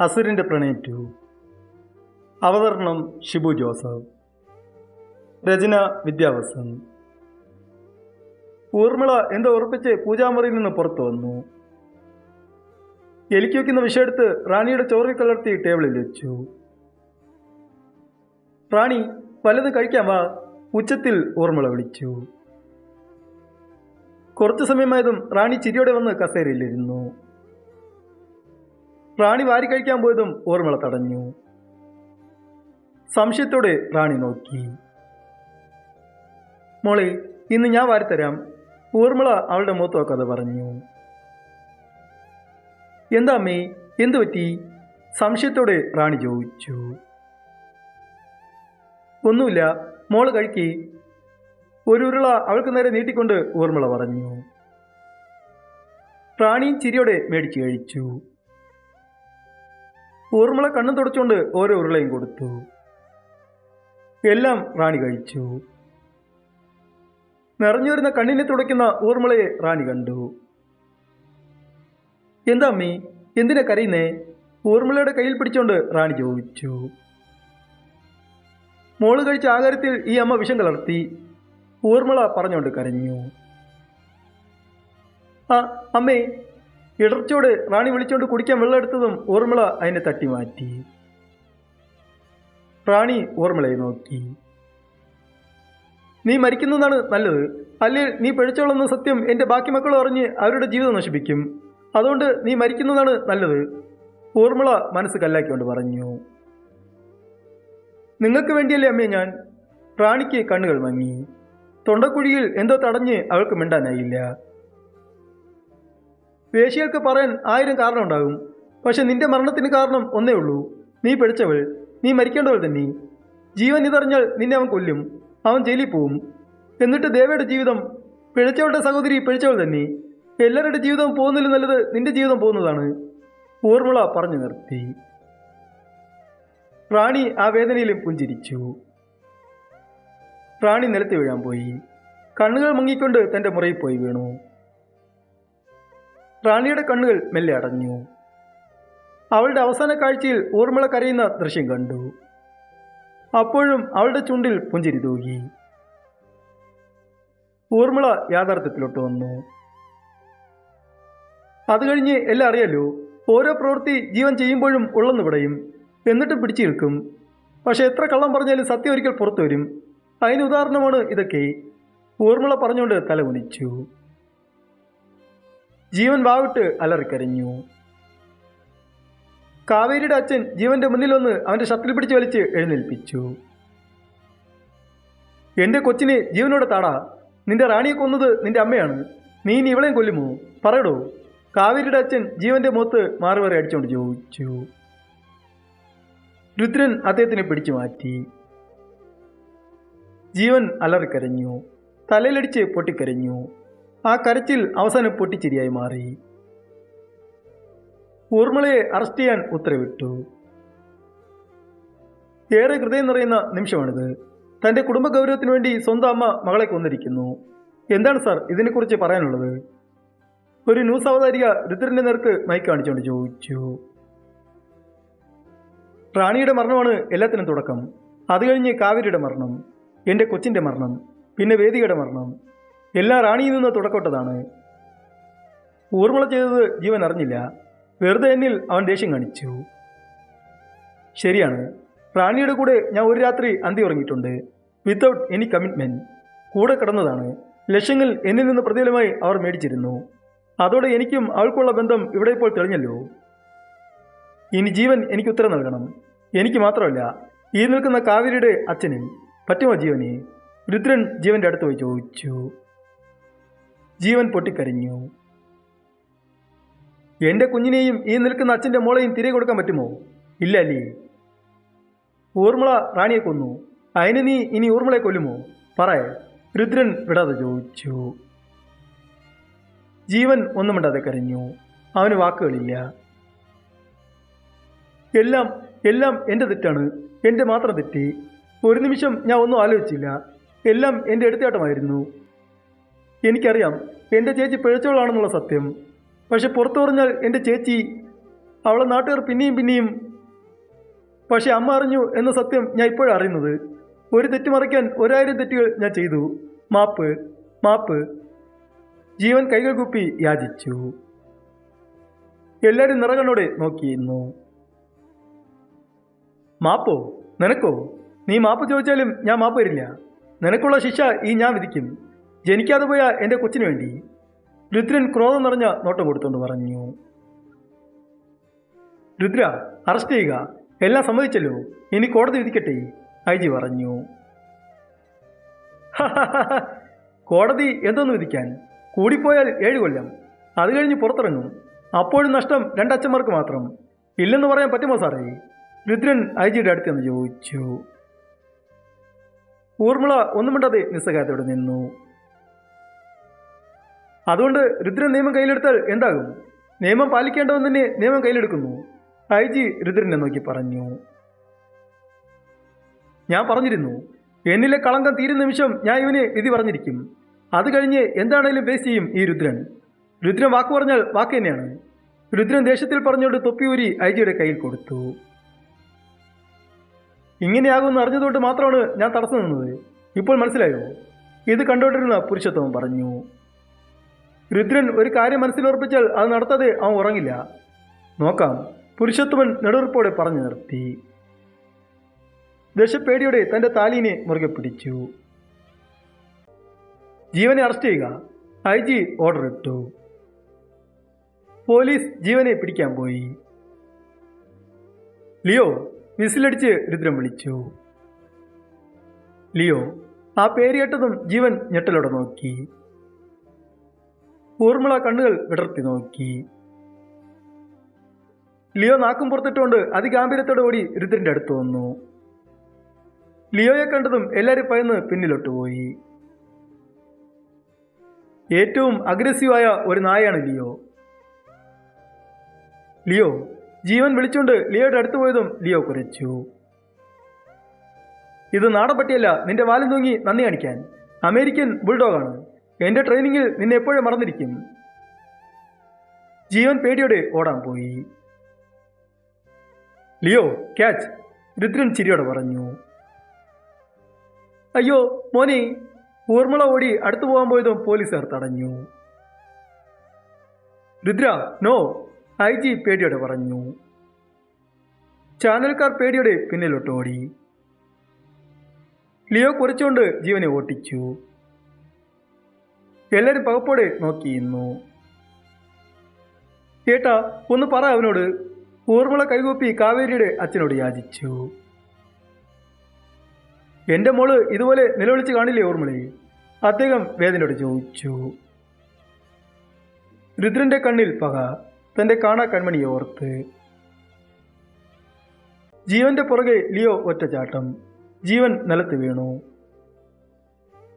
അസുരന്റെ പ്രണയം ടു അവതരണം ഷിബു ജോസഫ്. രചന വിദ്യാവസൻ. ഊർമിള എന്തോ ഉറപ്പിച്ച് പൂജാമുറിയിൽ നിന്ന് പുറത്തു വന്നു. എലിക്ക് വയ്ക്കുന്ന വിഷയെടുത്ത് റാണിയുടെ ചോറിൽ കലർത്തി ടേബിളിൽ വെച്ചു. റാണി വല്ലതും കഴിക്കാൻ വാ ഉച്ചത്തിൽ ഊർമിള വിളിച്ചു. കുറച്ചു സമയമായതും റാണി ചിരിയോടെ വന്ന് കസേരയിലിരുന്നു റാണി വാരി കഴിക്കാൻ പോയതും ഊർമിള തടഞ്ഞു. സംശയത്തോടെ റാണി നോക്കി. മോളെ ഇന്ന് ഞാൻ വാരിത്തരാം ഊർമിള അവളുടെ മുഖത്ത് നോക്കാതെ പറഞ്ഞു. എന്താ അമ്മേ എന്തു പറ്റി? സംശയത്തോടെ റാണി ചോദിച്ചു. ഒന്നുമില്ല മോൾ കഴിക്കി. ഒരു ഉരുള അവൾക്ക് നേരെ നീട്ടിക്കൊണ്ട് ഊർമിള പറഞ്ഞു. റാണിയും ചിരിയോടെ മേടിച്ചു കഴിച്ചു. ഊർമിള കണ്ണു തുടച്ചുകൊണ്ട് ഓരോ ഉരുളയും കൊടുത്തു. എല്ലാം റാണി കഴിച്ചു. നിറഞ്ഞു വരുന്ന കണ്ണിനെ തുടയ്ക്കുന്ന ഊർമിളയെ റാണി കണ്ടു. എന്താ അമ്മീ എന്തിനാ കരയുന്നേ? ഊർമിളയുടെ കയ്യിൽ പിടിച്ചുകൊണ്ട് റാണി ചോദിച്ചു. മോൾ കഴിച്ച ആഹാരത്തിൽ ഈ അമ്മ വിഷം കലർത്തി ഊർമിള പറഞ്ഞുകൊണ്ട് കരഞ്ഞു. ആ അമ്മേ ഇടർച്ചോട് റാണി വിളിച്ചുകൊണ്ട് കുടിക്കാൻ വെള്ളം എടുത്തതും ഊർമിള അതിനെ തട്ടി മാറ്റി. റാണി ഊർമിളയെ നോക്കി. നീ മരിക്കുന്നതാണ് നല്ലത്. അല്ലെങ്കിൽ നീ പിഴച്ചോളുന്ന സത്യം എന്റെ ബാക്കി മക്കൾ അറിഞ്ഞ് അവരുടെ ജീവിതം നശിപ്പിക്കും. അതുകൊണ്ട് നീ മരിക്കുന്നതാണ് നല്ലത് ഊർമിള മനസ്സ് കല്ലാക്കിക്കൊണ്ട് പറഞ്ഞു. നിങ്ങൾക്ക് വേണ്ടിയല്ലേ അമ്മേ ഞാൻ? റാണിക്ക് കണ്ണുകൾ മങ്ങി. തൊണ്ടക്കുഴിയിൽ എന്തോ തടഞ്ഞ് അവൾക്ക് മിണ്ടാനായില്ല. വേശികൾക്ക് പറയാൻ ആയിരം കാരണം ഉണ്ടാകും. പക്ഷെ നിന്റെ മരണത്തിന് കാരണം ഒന്നേ ഉള്ളൂ. നീ പിടിച്ചവൾ നീ മരിക്കേണ്ടവൾ തന്നെ. ജീവൻ ഇതറിഞ്ഞാൽ നിന്നെ അവൻ കൊല്ലും അവൻ ജയിലിൽ പോവും. എന്നിട്ട് ദേവയുടെ ജീവിതം പിഴച്ചവളുടെ സഹോദരി പിഴച്ചവൾ തന്നെ. എല്ലാവരുടെ ജീവിതം പോകുന്നില്ല നല്ലത് നിന്റെ ജീവിതം പോകുന്നതാണ്. ഊർമിള പറഞ്ഞു നിർത്തി. റാണി ആ വേദനയിലും പുഞ്ചിരിച്ചു. റാണി നിലത്ത് വീഴാൻ പോയി. കണ്ണുകൾ മുങ്ങിക്കൊണ്ട് തന്റെ മുറിയിൽ പോയി വീണു. റാണിയുടെ കണ്ണുകൾ മെല്ലെ അടഞ്ഞു. അവളുടെ അവസാന കാഴ്ചയിൽ ഊർമിള കരയുന്ന ദൃശ്യം കണ്ടു. അപ്പോഴും അവളുടെ ചുണ്ടിൽ പുഞ്ചിരി തൂകി. ഊർമിള യാഥാർത്ഥ്യത്തിലോട്ട് വന്നു. അത് കഴിഞ്ഞ് എല്ലാം അറിയാലോ ഓരോ പ്രവൃത്തി ജീവൻ ചെയ്യുമ്പോഴും ഉള്ളെന്ന് വിടയും എന്നിട്ടും പിടിച്ചു നിൽക്കും പക്ഷെ എത്ര കള്ളം പറഞ്ഞാലും സത്യം ഒരിക്കൽ പുറത്തു വരും. അതിന് ഉദാഹരണമാണ് ഇതൊക്കെ. ഊർമിള പറഞ്ഞുകൊണ്ട് തല കുനിച്ചു. ജീവൻ വാവിട്ട് അലറിക്കരഞ്ഞു. കാവേരിയുടെ അച്ഛൻ ജീവന്റെ മുന്നിൽ വന്ന് അവന്റെ ഷട്ടിൽ പിടിച്ച് വലിച്ച് എഴുന്നേൽപ്പിച്ചു. എന്റെ കൊച്ചിനെ ജീവനോടെ താടാ. നിന്റെ റാണിയെ കൊന്നത് നിന്റെ അമ്മയാണ്. നീ ഇനി ഇവളെയും കൊല്ലുമോ? പറയടോ. കാവേരിയുടെ അച്ഛൻ ജീവന്റെ മുഖത്ത് മാറുമാറി അടിച്ചുകൊണ്ട് ചോദിച്ചു. രുദ്രൻ അദ്ദേഹത്തിനെ പിടിച്ചു മാറ്റി. ജീവൻ അലറിക്കരഞ്ഞു. തലയിലടിച്ച് പൊട്ടിക്കരഞ്ഞു. ആ കരച്ചിൽ അവസാനം പൊട്ടിച്ചിരിയായി മാറി. ഊർമിളയെ അറസ്റ്റ് ചെയ്യാൻ ഉത്തരവിട്ടു. ഏറെ ഹൃദയം നിറയുന്ന നിമിഷമാണിത്. തന്റെ കുടുംബ ഗൗരവത്തിന് വേണ്ടി സ്വന്തം അമ്മ മകളെ കൊന്നിരിക്കുന്നു. എന്താണ് സാർ ഇതിനെക്കുറിച്ച് പറയാനുള്ളത്? ഒരു ന്യൂസ് അവതാരിക രുദ്രന്റെ നേർക്ക് മൈക്ക് കാണിച്ചുകൊണ്ട് ചോദിച്ചു. റാണിയുടെ മരണമാണ് എല്ലാത്തിനും തുടക്കം. അത് കഴിഞ്ഞ് കാവേരിയുടെ മരണം എന്റെ കൊച്ചിന്റെ മരണം പിന്നെ വേദികയുടെ മരണം എല്ലാം റാണിയിൽ നിന്ന് തുടക്കപ്പെട്ടതാണ്. ഊർമിള ചെയ്തത് ജീവൻ അറിഞ്ഞില്ല. വെറുതെ എന്നിൽ അവൻ ദേഷ്യം കാണിച്ചു. ശരിയാണ്. റാണിയുടെ കൂടെ ഞാൻ ഒരു രാത്രി അന്തി ഉറങ്ങിയിട്ടുണ്ട്. വിത്തൗട്ട് എനി കമ്മിറ്റ്മെന്റ് കൂടെ കിടന്നതാണ്. ലക്ഷ്യങ്ങൾ എന്നിൽ നിന്ന് പ്രതിഫലമായി അവർ മേടിച്ചിരുന്നു. അതോടെ എനിക്കും അവൾക്കുള്ള ബന്ധം ഇവിടെ ഇപ്പോൾ തെളിഞ്ഞല്ലോ. ഇനി ജീവൻ എനിക്ക് ഉത്തരം നൽകണം. എനിക്ക് മാത്രമല്ല ഈ നിൽക്കുന്ന കാവേരിയുടെ അച്ഛനും പറ്റുമോ ജീവനെ? രുദ്രൻ ജീവന്റെ അടുത്ത് പോയി ചോദിച്ചു. ജീവൻ പൊട്ടിക്കരിഞ്ഞു. എന്റെ കുഞ്ഞിനെയും ഈ നിൽക്കുന്ന അച്ഛന്റെ മോളെയും തിരികെ കൊടുക്കാൻ പറ്റുമോ? ഇല്ല അല്ലേ ഊർമിള റാണിയെ കൊന്നു. അതിന് നീ ഇനി ഊർമിളയെ കൊല്ലുമോ? പറയ രുദ്രൻ വിടാതെ ചോദിച്ചു. ജീവൻ ഒന്നും മിണ്ടാതെ കരഞ്ഞു. അവന് വാക്കുകളില്ല. എല്ലാം എല്ലാം എന്റെ തെറ്റാണ്. എന്റെ മാത്രം തെറ്റി. ഒരു നിമിഷം ഞാൻ ഒന്നും ആലോചിച്ചില്ല. എല്ലാം എന്റെ എടുത്തേട്ടമായിരുന്നു എനിക്കറിയാം എന്റെ ചേച്ചി പിഴച്ചവളാണെന്നുള്ള സത്യം. പക്ഷെ പുറത്തു പറഞ്ഞാൽ എന്റെ ചേച്ചി അവളെ നാട്ടുകാർ പിന്നെയും പിന്നെയും പക്ഷെ അമ്മ അറിഞ്ഞു എന്ന സത്യം ഞാൻ ഇപ്പോഴാണ് അറിയുന്നത്. ഒരു തെറ്റ് മറയ്ക്കാൻ ഒരായിരം തെറ്റുകൾ ഞാൻ ചെയ്തു. മാപ്പ് മാപ്പ്. ജീവൻ കൈകൾ കുപ്പി യാചിച്ചു. എല്ലാവരും നിറകണ്ണോടെ നോക്കിയിരുന്നു. മാപ്പോ? നിനക്കോ? നീ മാപ്പ് ചോദിച്ചാലും ഞാൻ മാപ്പ് തരില്ല. നിനക്കുള്ള ശിക്ഷ ഈ ഞാൻ വിധിക്കും. ജനിക്കാതെ പോയ എന്റെ കൊച്ചിന് വേണ്ടി രുദ്രൻ ക്രോധം നിറഞ്ഞ നോട്ടം കൊടുത്തുകൊണ്ട് പറഞ്ഞു. രുദ്ര അറസ്റ്റ് ചെയ്യുക. എല്ലാം സമ്മതിച്ചല്ലോ. ഇനി കോടതി വിധിക്കട്ടെ ഐ ജി പറഞ്ഞു കോടതി എന്തോന്ന് വിധിക്കാൻ? കൂടിപ്പോയാൽ ഏഴ് കൊല്ലം. അത് കഴിഞ്ഞ് പുറത്തിറങ്ങും. അപ്പോഴും നഷ്ടം രണ്ടച്ഛന്മാർക്ക് മാത്രം. ഇല്ലെന്ന് പറയാൻ പറ്റുമോ സാറേ? രുദ്രൻ ഐ ജിയുടെ അടുത്ത് എന്ന് ചോദിച്ചു. ഊർമിള ഒന്നും മിണ്ടാതെ നിസ്സഹായത്തോടെ നിന്നു. അതുകൊണ്ട് രുദ്രൻ നിയമം കയ്യിലെടുത്താൽ എന്താകും? നിയമം പാലിക്കേണ്ടവൻ തന്നെ നിയമം കയ്യിലെടുക്കുന്നു. ഐ ജി രുദ്രനെ നോക്കി പറഞ്ഞു. ഞാൻ പറഞ്ഞിരുന്നു എന്നിലെ കളങ്കം തീരുന്ന നിമിഷം ഞാൻ ഇവന് വിധി പറഞ്ഞിരിക്കും. അത് കഴിഞ്ഞ് എന്താണേലും ഫേസ് ചെയ്യും ഈ രുദ്രൻ. രുദ്രൻ വാക്ക് പറഞ്ഞാൽ വാക്ക് തന്നെയാണ്. രുദ്രൻ ദേഷ്യത്തിൽ പറഞ്ഞുകൊണ്ട് തൊപ്പിയൂരി ഐ ജിയുടെ കയ്യിൽ കൊടുത്തു. ഇങ്ങനെയാകുമെന്ന് അറിഞ്ഞതുകൊണ്ട് മാത്രമാണ് ഞാൻ തടസ്സം നിന്നത്. ഇപ്പോൾ മനസ്സിലായോ? ഇത് കണ്ടുകൊണ്ടിരുന്ന പുരുഷത്വം പറഞ്ഞു. രുദ്രൻ ഒരു കാര്യം മനസ്സിലുറപ്പിച്ചാൽ അത് നടത്താതെ അവൻ ഉറങ്ങില്ല. നോക്കാം. പുരുഷത്വൻ നെടുറുപ്പോടെ പറഞ്ഞു നിർത്തി. ദശപ്പേടിയോടെ തന്റെ താലീനെ മുറുകെ പിടിച്ചു. ജീവനെ അറസ്റ്റ് ചെയ്യുക. ഐ ജി ഓർഡർ ഇട്ടു. പോലീസ് ജീവനെ പിടിക്കാൻ പോയി. ലിയോ വിസിലടിച്ച് രുദ്രം വിളിച്ചു. ലിയോ ആ പേര് കേട്ടതും ജീവൻ ഞെട്ടലോടെ നോക്കി. ഊർമിള കണ്ണുകൾ വിടർത്തി നോക്കി. ലിയോ നാക്കും പുറത്തിട്ടുകൊണ്ട് അതിഗാംഭീര്യത്തോടെ ഓടി രുദ്രന്റെ അടുത്ത് വന്നു. ലിയോയെ കണ്ടതും എല്ലാവരും പയന്ന് പിന്നിലോട്ട് പോയി. ഏറ്റവും അഗ്രസീവായ ഒരു നായയാണ് ലിയോ. ലിയോ ജീവൻ വിളിച്ചുകൊണ്ട് ലിയോയുടെ അടുത്ത് പോയതും ലിയോ കുരച്ചു. ഇത് നാടൻ പട്ടിയല്ല നിന്റെ വാലും തൂങ്ങി നന്ദി കാണിക്കാൻ. അമേരിക്കൻ ബുൾഡോഗാണ്. എന്റെ ട്രെയിനിങ്ങിൽ നിന്നെ എപ്പോഴും മറന്നിരിക്കും. ജീവൻ പേടിയോടെ ഓടാൻ പോയി. ലിയോ ക്യാച്ച് രുദ്രൻ ചിരിയോടെ പറഞ്ഞു. അയ്യോ മോനെ ഊർമിള ഓടി അടുത്തു പോകാൻ പോയതും പോലീസുകാർ തടഞ്ഞു. രുദ്ര നോ ഐ ജി പേടിയോടെ പറഞ്ഞു. ചാനൽക്കാർ പേടിയോടെ പിന്നിലോട്ട് ഓടി ലിയോ കുറിച്ചുകൊണ്ട് ജീവനെ ഓട്ടിച്ചു. എല്ലാവരും പകപ്പോടെ നോക്കിയിരുന്നു. ഏട്ടാ ഒന്ന് പറ അവനോട്. ഊർമിള കൈകൂപ്പി കാവേരിയുടെ അച്ഛനോട് യാചിച്ചു. എന്റെ മോൾ ഇതുപോലെ നിലവിളിച്ച് കാണില്ലേ ഊർമിളെ അദ്ദേഹം വേദനയോട് ചോദിച്ചു. രുദ്രന്റെ കണ്ണിൽ പക തന്റെ കാണാ കൺമണി ഓർത്ത്. ജീവന്റെ പുറകെ ലിയോ ഒറ്റച്ചാട്ടം. ജീവൻ നിലത്ത് വീണു.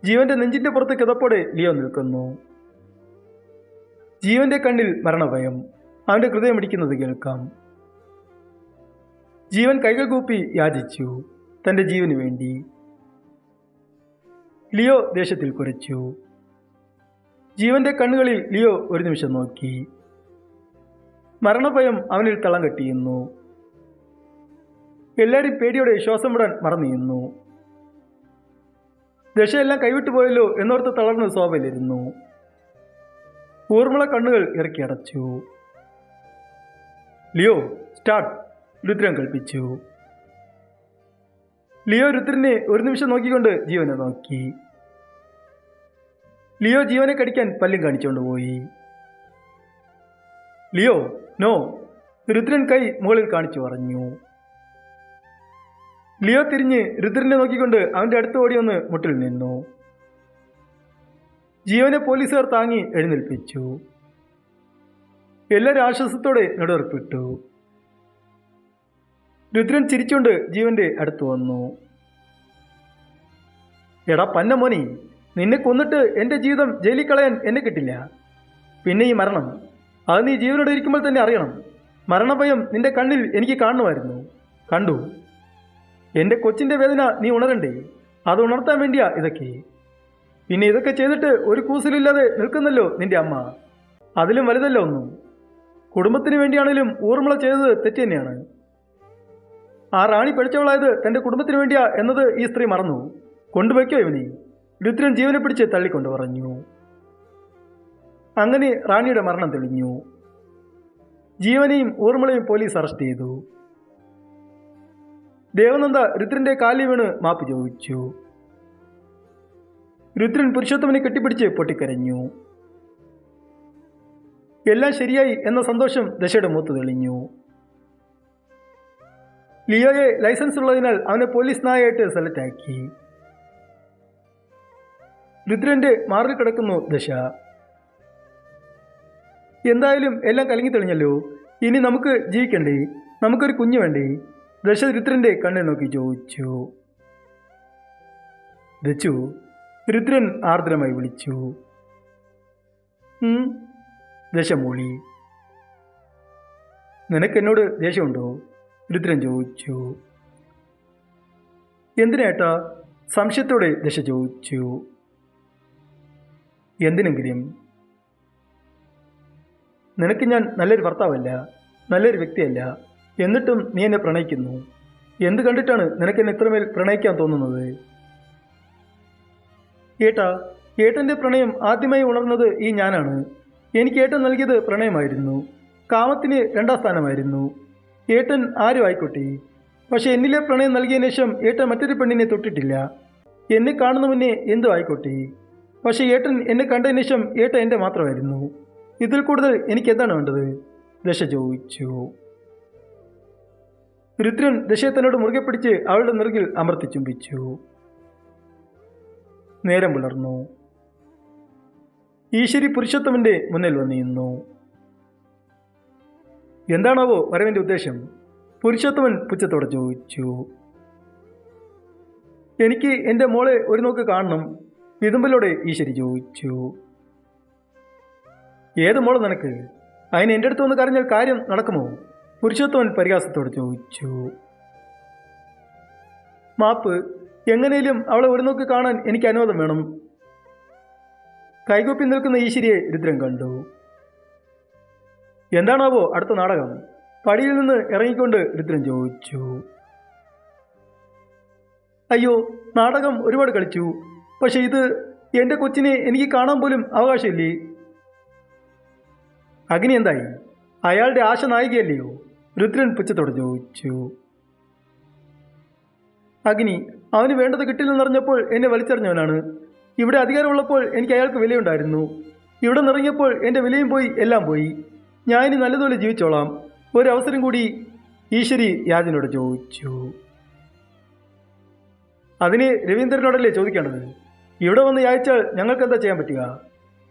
ജീവന്റെ നെഞ്ചിന്റെ പുറത്ത് കിതപ്പോടെ ലിയോ നിൽക്കുന്നു. ജീവന്റെ കണ്ണിൽ മരണഭയം. അവന്റെ ഹൃദയം ഇടിക്കുന്നത് കേൾക്കാം. ജീവൻ കൈകൾ കൂപ്പി യാചിച്ചു. തന്റെ ജീവന് വേണ്ടി. ലിയോ ദേശത്തിൽ കുരച്ചു. ജീവന്റെ കണ്ണുകളിൽ ലിയോ ഒരു നിമിഷം നോക്കി. മരണഭയം അവനിൽ തളം കെട്ടിയുന്നു. എല്ലാവരും പേടിയോടെ ശ്വാസം വിടാൻ മറന്നിരുന്നു. ദശയെല്ലാം കൈവിട്ടു പോയല്ലോ എന്നോർത്ത് തളർന്ന് സോഫയിലിരുന്നു. ഊർമിള കണ്ണുകൾ ഇറക്കി അടച്ചു. Leo start. രുദ്രൻ കൽപ്പിച്ചു. ലിയോ രുദ്രനെ ഒരു നിമിഷം നോക്കിക്കൊണ്ട് ജീവനെ നോക്കി. ലിയോ ജീവനെ കടിക്കാൻ പല്ലും കാണിച്ചുകൊണ്ട് പോയി. Leo no. രുദ്രൻ കൈ മുകളിൽ കാണിച്ചു പറഞ്ഞു. ലിയോ തിരിഞ്ഞ് രുദ്രനെ നോക്കിക്കൊണ്ട് അവന്റെ അടുത്ത് ഓടി വന്ന് മുട്ടിൽ നിന്നു. ജീവനെ പോലീസുകാർ താങ്ങി എഴുന്നേൽപ്പിച്ചു. എല്ലാവരും ആശ്വാസത്തോടെ നെടുവർപ്പിട്ടു. രുദ്രൻ ചിരിച്ചുകൊണ്ട് ജീവന്റെ അടുത്ത് വന്നു. എടാ പന്ന മോനി നിന്നെ കൊന്നിട്ട് എന്റെ ജീവിതം ജയിലിൽ കളയാൻ എന്നെ കിട്ടില്ല. പിന്നെ ഈ മരണം അത് നീ ജീവനോട് ഇരിക്കുമ്പോൾ തന്നെ അറിയണം. മരണഭയം നിന്റെ കണ്ണിൽ എനിക്ക് കാണുമായിരുന്നു. കണ്ടു. എന്റെ കൊച്ചിന്റെ വേദന നീ ഉണരണ്ടേ? അത് ഉണർത്താൻ വേണ്ടിയാ ഇതൊക്കെ. പിന്നെ ഇതൊക്കെ ചെയ്തിട്ട് ഒരു കൂസലില്ലാതെ നിൽക്കുന്നല്ലോ നിന്റെ അമ്മ. അതിലും വലുതല്ല ഒന്നും? കുടുംബത്തിന് വേണ്ടിയാണേലും ഊർമിള ചെയ്തത് തെറ്റ് തന്നെയാണ്. ആ റാണി പഠിച്ചവളായത് തന്റെ കുടുംബത്തിന് വേണ്ടിയാ എന്നത് ഈ സ്ത്രീ മറന്നു. കൊണ്ടുവയ്ക്കോ ഇവനെ. രുദ്രൻ ജീവനെ പിടിച്ച് തള്ളിക്കൊണ്ട് പറഞ്ഞു. അങ്ങനെ റാണിയുടെ മരണം തെളിഞ്ഞു. ജീവനെയും ഊർമിളയും പോലീസ് അറസ്റ്റ് ചെയ്തു. ദേവനന്ദ രുദ്രന്റെ കാലി വീണ് മാപ്പ് ചോദിച്ചു. രുദ്രൻ പുരുഷോത്തമനെ കെട്ടിപ്പിടിച്ച് പൊട്ടിക്കരഞ്ഞു. എല്ലാം ശരിയായി എന്ന സന്തോഷം ദശയുടെ മൂത്ത് തെളിഞ്ഞു. ലിയോയെ ലൈസൻസ് ഉള്ളതിനാൽ അവനെ പോലീസ് നായായിട്ട് ആക്കി. രുദ്രന്റെ മാറിൽ കിടക്കുന്നു ദശ. എന്തായാലും എല്ലാം കലങ്ങി തെളിഞ്ഞല്ലോ. ഇനി നമുക്ക് ജീവിക്കണ്ടേ? നമുക്കൊരു കുഞ്ഞു വേണ്ടേ? ദശ കണ്ണു നോക്കി ചോദിച്ചു. ദച്ചു രുദ്രൻ ആർദ്രമായി വിളിച്ചു. ദശമൂളി. ദശ മൂളി നിനക്കെന്നോട് ദേഷ്യമുണ്ടോ? രുദ്രൻ ചോദിച്ചു. എന്തിനേട്ടാ? സംശയത്തോടെ ദശ ചോദിച്ചു. എന്തിനെങ്കിലും. നിനക്ക് ഞാൻ നല്ലൊരു ഭർത്താവല്ല നല്ലൊരു വ്യക്തിയല്ല. എന്നിട്ടും നീ എന്നെ പ്രണയിക്കുന്നു. എന്ത് കണ്ടിട്ടാണ് നിനക്ക് എന്നെ ഇത്രമേൽ പ്രണയിക്കാൻ തോന്നുന്നത്? ഏട്ടാ ഏട്ടന്റെ പ്രണയം ആദ്യമായി ഉണർന്നത് ഈ ഞാനാണ്. എനിക്ക് ഏട്ടൻ നൽകിയത് പ്രണയമായിരുന്നു. കാമത്തിന് രണ്ടാം സ്ഥാനമായിരുന്നു. ഏട്ടൻ ആരും ആയിക്കോട്ടെ. പക്ഷേ എന്നിലെ പ്രണയം നൽകിയതിനു ശേഷം ഏട്ടൻ മറ്റൊരു പെണ്ണിനെ തൊട്ടിട്ടില്ല. എന്നെ കാണുന്ന മുന്നേ എന്തോ ആയിക്കോട്ടെ. പക്ഷേ ഏട്ടൻ എന്നെ കണ്ടതിന് ശേഷം ഏട്ടൻ എന്റെ മാത്രമായിരുന്നു. ഇതിൽ കൂടുതൽ എനിക്ക് എന്താണ് വേണ്ടത്? ദശ ചോദിച്ചു. രുദ്രൻ ദശയെ തന്നോട് മുറുകെ പിടിച്ച് അവളുടെ നെറുകിൽ അമർത്തി ചുംബിച്ചു. നേരം പുലർന്നു. ഈശ്വരി പുരുഷോത്തമന്റെ മുന്നിൽ വന്നിരുന്നു എന്താണാവോ വരവിന്റെ ഉദ്ദേശം? പുരുഷോത്തമൻ പുച്ഛത്തോടെ ചോദിച്ചു. എനിക്ക് എന്റെ മോളെ ഒരു നോക്ക് കാണണം വിതുമ്പലോടെ ഈശ്വരി ചോദിച്ചു. ഏത് മോൾ നിനക്ക്? അതിന് എന്റെ അടുത്ത് വന്ന് കാര്യം നടക്കുമോ? പുരുഷോത്തമൻ പരിഹാസത്തോട് ചോദിച്ചു. മാപ്പ് എങ്ങനെയും അവളെ ഒരു നോക്ക് കാണാൻ എനിക്ക് അനുവാദം വേണം. കൈകൊപ്പി നിൽക്കുന്ന ഈശ്വരിയെ രുദ്രൻ കണ്ടു. എന്താണാവോ അടുത്ത നാടകം? പടിയിൽ നിന്ന് ഇറങ്ങിക്കൊണ്ട് രുദ്രൻ ചോദിച്ചു. അയ്യോ നാടകം ഒരുപാട് കളിച്ചു. പക്ഷെ ഇത് എന്റെ കൊച്ചിനെ എനിക്ക് കാണാൻ പോലും അവകാശമില്ലേ? അഗ്നി എന്തായി? അയാളുടെ ആശ നായികയല്ലയോ രുദ്രൻ പുച്ഛത്തോടെ ചോദിച്ചു. അഗ്നി അവന് വേണ്ടത് കിട്ടില്ലെന്നറിഞ്ഞപ്പോൾ എന്നെ വലിച്ചെറിഞ്ഞവനാണ്. ഇവിടെ അധികാരമുള്ളപ്പോൾ എനിക്ക് അയാൾക്ക് വിലയുണ്ടായിരുന്നു. ഇവിടെ നിറങ്ങിയപ്പോൾ എന്റെ വിലയും പോയി എല്ലാം പോയി. ഞാൻ ഇനി നല്ലതുപോലെ ജീവിച്ചോളാം. ഒരവസരം കൂടി ഈശ്വരി യാജിനോട് ചോദിച്ചു. അതിന് രവീന്ദ്രനോടല്ലേ ചോദിക്കേണ്ടത്? ഇവിടെ വന്ന് യാചിച്ചാൽ ഞങ്ങൾക്ക് എന്താ ചെയ്യാൻ പറ്റുക?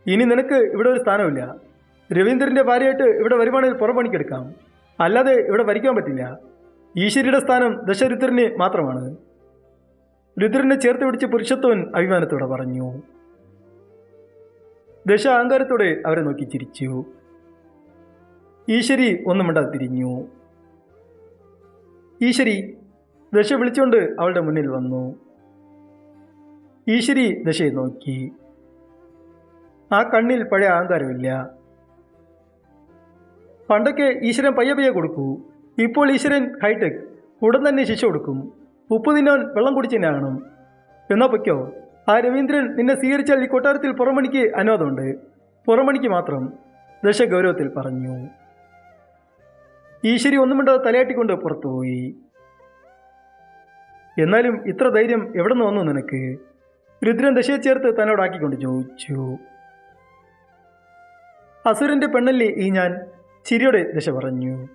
ഇനി നിനക്ക് ഇവിടെ ഒരു സ്ഥാനമില്ല. രവീന്ദ്രന്റെ ഭാര്യയായിട്ട് ഇവിടെ വരുവാണെങ്കിൽ പുറപണിക്കെടുക്കാം അല്ലാതെ ഇവിടെ ഭരിക്കാൻ പറ്റില്ല. ഈശ്വരിയുടെ സ്ഥാനം ദശരുദ്രന് മാത്രമാണ്. രുദ്രനെ ചേർത്ത് പിടിച്ച് പുരുഷത്വൻ അഭിമാനത്തോടെ പറഞ്ഞു. ദശ അഹങ്കാരത്തോടെ അവരെ നോക്കി ചിരിച്ചു. ഈശ്വരി ഒന്നും മിണ്ടാതെ തിരിഞ്ഞു. ഈശ്വരി ദശ വിളിച്ചുകൊണ്ട് അവളുടെ മുന്നിൽ വന്നു. ഈശ്വരി ദശയെ നോക്കി. ആ കണ്ണിൽ പഴയ അഹങ്കാരമില്ല. പണ്ടൊക്കെ ഈശ്വരൻ പയ്യ പയ്യ കൊടുക്കൂ. ഇപ്പോൾ ഈശ്വരൻ ഹൈടെക് ഉടൻ തന്നെ ശിക്ഷ കൊടുക്കും. ഉപ്പ് തിന്നാൻ വെള്ളം കുടിച്ചതിനാകണം എന്നാ പൊയ്ക്കോ? ആ രവീന്ദ്രൻ നിന്നെ സ്വീകരിച്ചാൽ ഈ കൊട്ടാരത്തിൽ പുറമണിക്ക് അനുവാദമുണ്ട്. പുറമണിക്ക് മാത്രം ദശ ഗൗരവത്തിൽ പറഞ്ഞു. ഈശ്വരി ഒന്നും മിണ്ടാതെ തലയാട്ടിക്കൊണ്ട് പുറത്തുപോയി എന്നാലും ഇത്ര ധൈര്യം എവിടെ നിന്ന് വന്നു നിനക്ക്? രുദ്രൻ ദശയെ ചേർത്ത് തന്നോടാക്കിക്കൊണ്ട് ചോദിച്ചു. അസുരന്റെ പെണ്ണല്ലേ ഈ ഞാൻ? ചിരിയോടെ ദശ പറഞ്ഞു.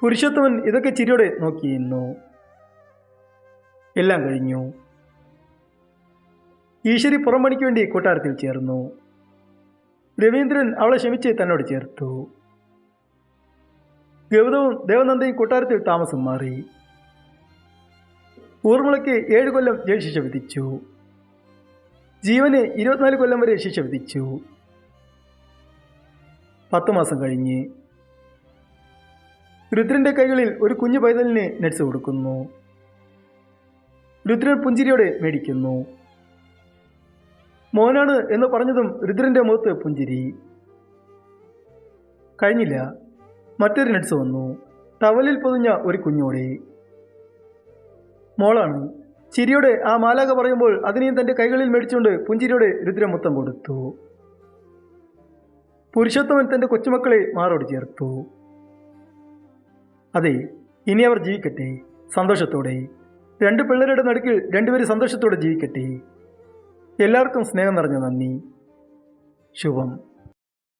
പുരുഷോത്തമൻ ഇതൊക്കെ ചിരിയോടെ നോക്കിയിരുന്നു എല്ലാം കഴിഞ്ഞു. ഈശ്വരി പുറംപണിക്ക് വേണ്ടി കൊട്ടാരത്തിൽ ചേർന്നു. രവീന്ദ്രൻ അവളെ ക്ഷമിച്ച് തന്നോട് ചേർത്തു. ഗൗതവും ദേവനന്ദയും കൊട്ടാരത്തിൽ താമസം മാറി. ഊർമിളയ്ക്ക് ഏഴ് കൊല്ലം ജയിൽ ശിക്ഷ വിധിച്ചു. ജീവന് ഇരുപത്തിനാല് കൊല്ലം വരെ ശിക്ഷ വിധിച്ചു. പത്ത് മാസം കഴിഞ്ഞ്. രുദ്രന്റെ കൈകളിൽ ഒരു കുഞ്ഞു പൈതലിന് നെറ്റ്സ് കൊടുക്കുന്നു. രുദ്രൻ പുഞ്ചിരിയോടെ മേടിക്കുന്നു. മോനാണ് എന്ന് പറഞ്ഞതും രുദ്രന്റെ മുഖത്ത് പുഞ്ചിരി. കഴിഞ്ഞില്ല. മറ്റൊരു നട്സ് വന്നു. ടവലിൽ പൊതിഞ്ഞ ഒരു കുഞ്ഞോടെ. മോളാണ്. ചിരിയോടെ ആ മാലാക പറയുമ്പോൾ അതിനെയും തന്റെ കൈകളിൽ മേടിച്ചുകൊണ്ട് പുഞ്ചിരിയോടെ രുദ്രമൊത്തം കൊടുത്തു. പുരുഷോത്തമൻ തന്റെ കൊച്ചുമക്കളെ മാറോട് ചേർത്തു. അതെ ഇനി അവർ ജീവിക്കട്ടെ സന്തോഷത്തോടെ. രണ്ട് പിള്ളേരുടെ നടുക്കിൽ രണ്ടുപേരും സന്തോഷത്തോടെ ജീവിക്കട്ടെ. എല്ലാവർക്കും സ്നേഹം നിറഞ്ഞ നന്ദി. ശുഭം.